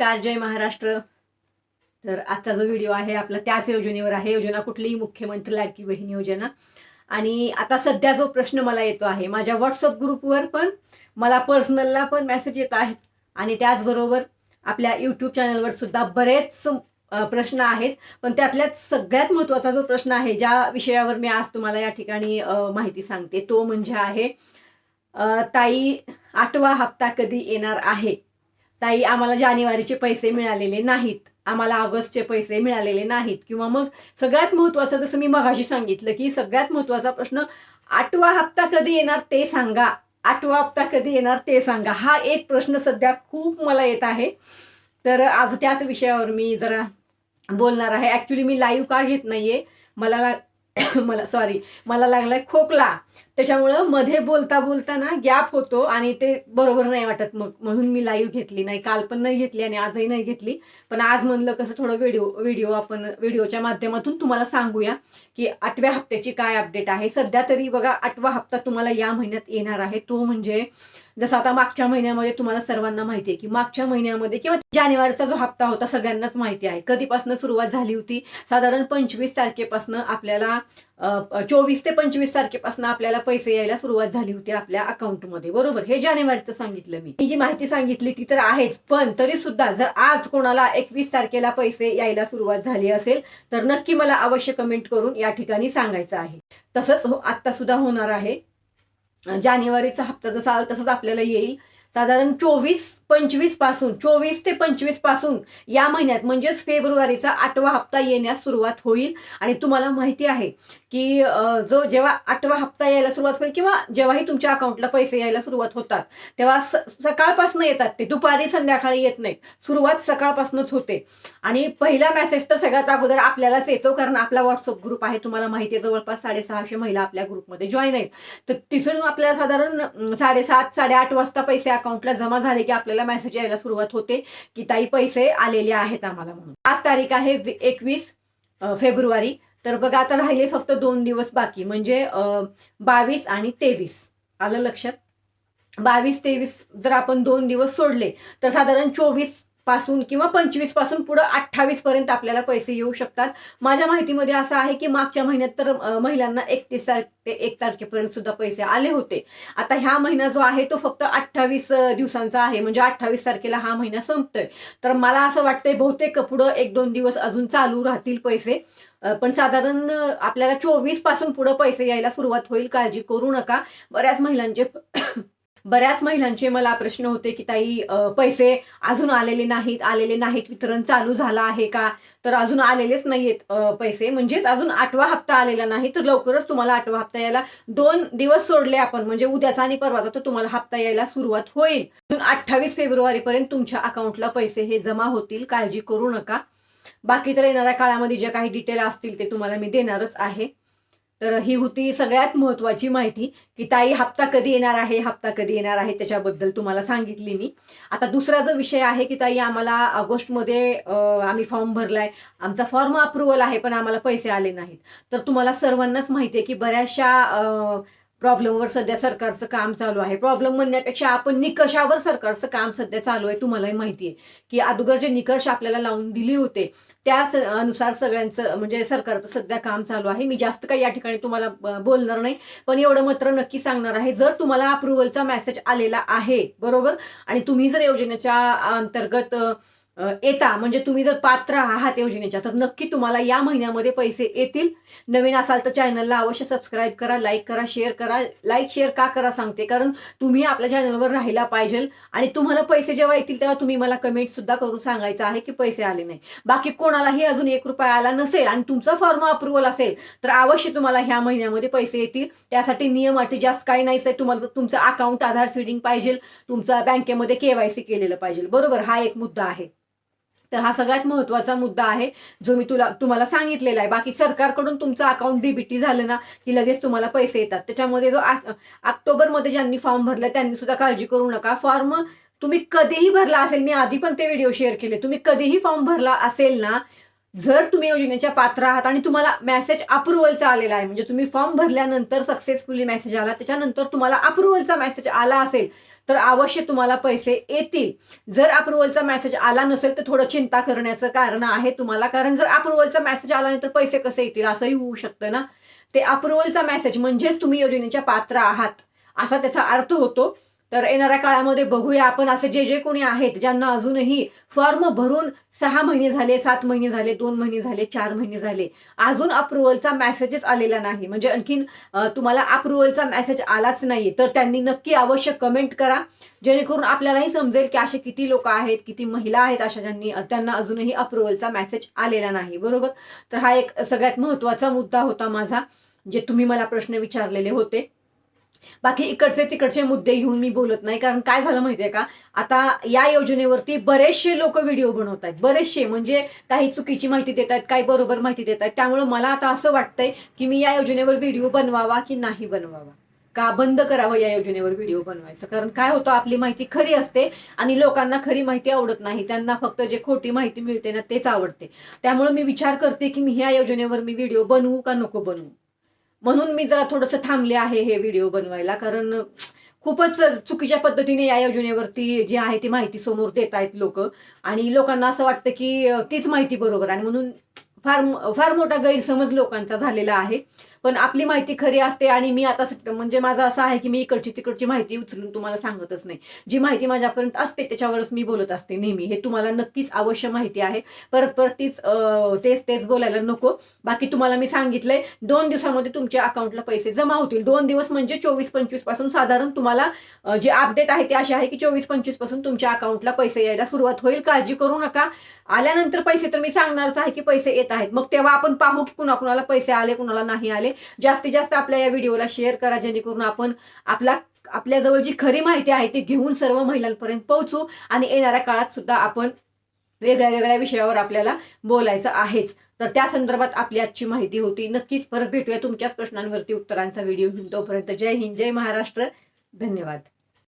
नमस्कार जय महाराष्ट्र. तर आजचा जो व्हिडिओ आहे आपला त्याच योजनेवर आहे. योजना कुठलीही मुख्यमंत्री लाडकी बहीण योजना. आणि आता सध्या जो प्रश्न मला येतो आहे माझ्या व्हॉट्सअप ग्रुपवर पण मला पर्सनलला पण मेसेज येत आहेत. आणि त्याचबरोबर आपल्या यूट्यूब चॅनलवर सुद्धा बरेच प्रश्न आहेत. पण त्यातल्याच सगळ्यात महत्त्वाचा जो प्रश्न आहे ज्या विषयावर मी आज तुम्हाला या ठिकाणी माहिती सांगते तो म्हणजे आहे ताई आठवा हप्ता कधी येणार आहे? ताई आम्हाला जानेवारीचे पैसे मिळालेले नाहीत. आम्हाला ऑगस्टचे पैसे मिळालेले नाहीत. किंवा मग सगळ्यात महत्त्वाचं जसं मी मगाशी सांगितलं की सगळ्यात महत्त्वाचा प्रश्न आठवा हप्ता कधी येणार ते सांगा. आठवा हप्ता कधी येणार ते सांगा. हा एक प्रश्न सध्या खूप मला येत आहे. तर आज त्याच विषयावर मी जरा बोलणार आहे. ॲक्च्युली मी लाईव्ह का घेत नाहीये. मला ला- मला सॉरी मला लागलाय खोकला. त्याच्यामुळं मध्ये बोलता बोलता ना गॅप होतो आणि ते बरोबर नाही वाटत मग. म्हणून मी लाईव्ह घेतली नाही. काल पण नाही घेतली आणि आजही नाही घेतली. पण आज म्हणलं कसं थोडं व्हिडिओ व्हिडिओ आपण व्हिडिओच्या माध्यमातून तुम्हाला सांगूया की आठव्या हप्त्याची काय अपडेट आहे. सध्या तरी बघा आठवा हप्ता तुम्हाला या महिन्यात येणार आहे. तो म्हणजे जसं आता मागच्या महिन्यामध्ये तुम्हाला सर्वांना माहिती आहे की मागच्या महिन्यामध्ये किंवा जानेवारीचा जो हप्ता होता सगळ्यांनाच माहिती आहे. कधीपासून सुरुवात झाली होती? साधारण पंचवीस तारखेपासून आपल्याला चोवीस ते पंचवीस तारखेपासून आपल्याला पैसे यायला सुरुवात झाली होती आपल्या अकाउंटमध्ये बरोबर? हे जानेवारीचं सांगितलं मी. ही जी माहिती सांगितली ती तर आहेच पण तरी सुद्धा जर आज कोणाला एकवीस तारखेला पैसे यायला सुरुवात झाली असेल तर नक्की मला अवश्य कमेंट करून या ठिकाणी सांगायचं आहे. तसंच हो आत्ता सुद्धा होणार आहे. जानेवारीचा हप्ता जसा आला तसंच आपल्याला येईल. साधारण चोवीस पंचवीसपासून चोवीस ते पंचवीसपासून या महिन्यात म्हणजेच फेब्रुवारीचा आठवा हप्ता येण्यास सुरुवात होईल. आणि तुम्हाला माहिती आहे की जो जेव्हा आठवा हप्ता यायला सुरुवात होईल किंवा जेव्हाही तुमच्या अकाउंटला पैसे यायला सुरुवात होतात तेव्हा सकाळपासून येतात ते. दुपारी संध्याकाळी येत नाहीत. सुरुवात सकाळपासूनच होते. आणि पहिला मेसेज तर सगळ्यात अगोदर आपल्यालाच येतो कारण आपला व्हॉट्सअप ग्रुप आहे. तुम्हाला माहिती आहे जवळपास साडेसहाशे महिला आपल्या ग्रुपमध्ये जॉईन आहेत. तर तिथून आपल्याला साधारण साडेसात साडेआठ वाजता पैसे अकाउंटला जमा झाले की आपल्याला मेसेज यायला सुरुवात होते की ताई पैसे आलेले आहेत आम्हाला म्हणून. आज तारीख आहे एकवीस फेब्रुवारी. तर बघा आता राहिले फक्त दोन दिवस बाकी म्हणजे बावीस आणि तेवीस. आलं लक्षात? बावीस तेवीस जर आपण दोन दिवस सोडले तर साधारण चोवीस पासून किंवा पंचवीसपासून पुढं अठ्ठावीस पर्यंत आपल्याला पैसे येऊ शकतात. माझ्या माहितीमध्ये असं आहे की मागच्या महिन्यात तर महिलांना एकतीस तारखे एक तारखेपर्यंत सुद्धा पैसे आले होते. आता ह्या महिना जो आहे तो फक्त अठ्ठावीस दिवसांचा आहे. म्हणजे अठ्ठावीस तारखेला हा महिना संपतोय. तर मला असं वाटतंय बहुतेक पुढं एक दोन दिवस अजून चालू राहतील पैसे. पण साधारण आपल्याला चोवीसपासून पुढे पैसे यायला सुरुवात होईल. काळजी करू नका. बऱ्याच महिलांचे बऱ्याच महिलांचे मला प्रश्न होते की ताई पैसे अजून आलेले नाहीत आलेले नाहीत वितरण चालू झालं आहे का? तर अजून आलेलेच नाहीयेत पैसे. म्हणजेच अजून आठवा हप्ता आलेला नाही तर लवकरच तुम्हाला आठवा हप्ता यायला दोन दिवस सोडले आपण. म्हणजे उद्याचा आणि परवाचा तर तुम्हाला हप्ता यायला सुरुवात होईल. अजून अठ्ठावीस फेब्रुवारी पर्यंत तुमच्या अकाउंटला पैसे हे जमा होतील काळजी करू नका. बाकी तर येणाऱ्या काळामध्ये जे काही डिटेल असतील ते तुम्हाला मी देणारच आहे. तर ही होती सगळ्यात महत्वाची माहिती की ताई हप्ता कधी येणार आहे हप्ता कधी येणार आहे त्याच्याबद्दल तुम्हाला सांगितली मी. आता दुसरा जो विषय आहे की ताई आम्हाला ऑगस्टमध्ये आम्ही फॉर्म भरलाय आमचा फॉर्म अप्रुव्हल आहे पण आम्हाला पैसे आले नाहीत. तर तुम्हाला सर्वांनाच माहिती आहे की बऱ्याचशा प्रॉब्लेमवर सध्या सरकारचं काम चालू आहे. प्रॉब्लेम म्हणण्यापेक्षा आपण निकषावर सरकारचं काम सध्या चालू आहे तुम्हालाही माहिती आहे. की अगोदर जे निकष आपल्याला लावून दिले होते त्या अनुसार सगळ्यांचं म्हणजे सरकारचं सध्या काम चालू आहे. मी जास्त काही या ठिकाणी तुम्हाला बोलणार नाही पण एवढं मात्र नक्की सांगणार आहे. जर तुम्हाला अप्रुव्हलचा मेसेज आलेला आहे बरोबर? आणि तुम्ही जर योजनेच्या अंतर्गत येता. म्हणजे तुम्ही जर पात्र आहात योजनेच्या तर नक्की तुम्हाला या महिन्यामध्ये पैसे येतील. नवीन असाल तर चॅनलला अवश्य सबस्क्राईब करा लाईक करा शेअर करा. लाईक शेअर का करा सांगते. कारण तुम्ही आपल्या चॅनलवर राहिला पाहिजे आणि तुम्हाला पैसे जेव्हा येतील तेव्हा तुम्ही मला कमेंट सुद्धा करून सांगायचं आहे की पैसे आले नाही. बाकी कोणालाही अजून एक रुपया आला नसेल आणि तुमचा फॉर्म अप्रुव्हल असेल तर अवश्य तुम्हाला ह्या महिन्यामध्ये पैसे येतील. त्यासाठी नियम अटी जास्त काही नाहीच आहे तुम्हाला तुमचं अकाउंट आधार सीडिंग पाहिजे. तुमचा बँकेमध्ये केवायसी केलेलं पाहिजे. बरोबर? हा एक मुद्दा आहे. तर हा सगळ्यात महत्त्वाचा मुद्दा आहे जो मी तुला तुम्हाला सांगितलेला आहे. बाकी सरकारकडून तुमचं अकाउंट डीबीटी झालं ना की लगेच तुम्हाला पैसे येतात. त्याच्यामध्ये जो ऑक्टोबरमध्ये ज्यांनी फॉर्म भरला त्यांनी सुद्धा काळजी करू नका. फॉर्म तुम्ही कधीही भरला असेल मी आधी पण ते व्हिडिओ शेअर केले. तुम्ही कधीही फॉर्म भरला असेल ना जर तुम्ही योजनेच्या पात्र आहात आणि तुम्हाला मेसेज अप्रुव्हलचा आलेला आहे म्हणजे तुम्ही फॉर्म भरल्यानंतर सक्सेसफुली मेसेज आला त्याच्यानंतर तुम्हाला अप्रुव्हलचा मेसेज आला असेल तर अवश्य तुम्हाला पैसे येतील. जर अप्रुव्हलचा मेसेज आला नसेल तर थोडं चिंता करण्याचं कारण आहे तुम्हाला. कारण जर अप्रुव्हलचा मेसेज आला नाही तर पैसे कसे येतील? असंही होऊ शकतं ना. ते अप्रुव्हलचा मेसेज म्हणजेच तुम्ही योजनेच्या पात्र आहात. असा त्याचा अर्थ होतो. तर येणाऱ्या काळामध्ये बघूया आपण असे जे जे कोणी आहेत ज्यांना अजूनही फॉर्म भरून सहा महिने झाले सात महिने झाले दोन महिने झाले चार महिने झाले अजून अप्रुव्हलचा मेसेजेस आलेला नाही. म्हणजे आणखीन तुम्हाला अप्रुव्हलचा मेसेज आलाच नाही तर त्यांनी नक्की आवश्यक कमेंट करा. जेणेकरून आपल्यालाही समजेल की असे किती लोक आहेत किती महिला आहेत अशा ज्यांनी त्यांना अजूनही अप्रुव्हलचा मेसेज आलेला नाही. बरोबर? तर हा एक सगळ्यात महत्त्वाचा मुद्दा होता माझा जे तुम्ही मला प्रश्न विचारलेले होते. बाकी इकडचे तिकडचे मुद्दे घेऊन मी बोलत नाही. कारण काय झालं माहितीये का? आता या योजनेवरती बरेचसे लोक व्हिडिओ बनवत आहेत. बरेचसे म्हणजे काही चुकीची माहिती देत आहेत काही बरोबर माहिती देत आहेत. त्यामुळे मला आता असं वाटतंय की मी या योजनेवर व्हिडिओ बनवावा की नाही बनवावा? का बंद करावं या योजनेवर व्हिडिओ बनवायचं? कारण काय होतं आपली माहिती खरी असते आणि लोकांना खरी माहिती आवडत नाही. त्यांना फक्त जे खोटी माहिती मिळते ना तेच आवडते. त्यामुळे मी विचार करते की मी ह्या योजनेवर मी व्हिडिओ बनवू का नको बनवू? म्हणून मी जरा थोडंसं थांबले आहे हे व्हिडिओ बनवायला कारण खूपच चुकीच्या पद्धतीने या योजनेवरती जी आहे ती माहिती समोर देत आहेत लोक. आणि लोकांना असं वाटतं की तीच माहिती बरोबर आणि म्हणून फार फार मोठा गैरसमज लोकांचा झालेला आहे. पण आपली माहिती खरी असते आणि मी आता म्हणजे माझं असं आहे की मी इकडची तिकडची माहिती उचलून तुम्हाला सांगतच नाही. जी माहिती माझ्यापर्यंत असते त्याच्यावरच मी बोलत असते नेहमी. हे तुम्हाला नक्कीच अवश्य माहिती आहे. परत परत तीच तेच तेच बोलायला नको. बाकी तुम्हाला मी सांगितलंय दोन दिवसामध्ये तुमच्या अकाउंटला पैसे जमा होतील. दोन दिवस म्हणजे चोवीस पंचवीसपासून साधारण तुम्हाला जे अपडेट आहे ते असे आहे की चोवीस पंचवीसपासून तुमच्या अकाउंटला पैसे यायला सुरुवात होईल. काळजी करू नका. आल्यानंतर पैसे तर मी सांगणारच आहे की पैसे येत आहेत. मग तेव्हा आपण पाहू की कुणा कुणाला पैसे आले कुणाला नाही आले. जास्तीत जास्त आपल्या या व्हिडिओला शेअर करा जेणेकरून आपण आपला आपल्याजवळ जी खरी माहिती आहे ती घेऊन सर्व महिलांपर्यंत पोहोचू आणि येणाऱ्या काळात सुद्धा आपण वेगळ्या वेगळ्या विषयावर आपल्याला बोलायचं आहेच. तर त्या संदर्भात आपली आजची माहिती होती. नक्कीच परत भेटूया तुमच्याच प्रश्नांवरती उत्तरांचा व्हिडिओ घेऊन. तोपर्यंत जय हिंद जय महाराष्ट्र. धन्यवाद.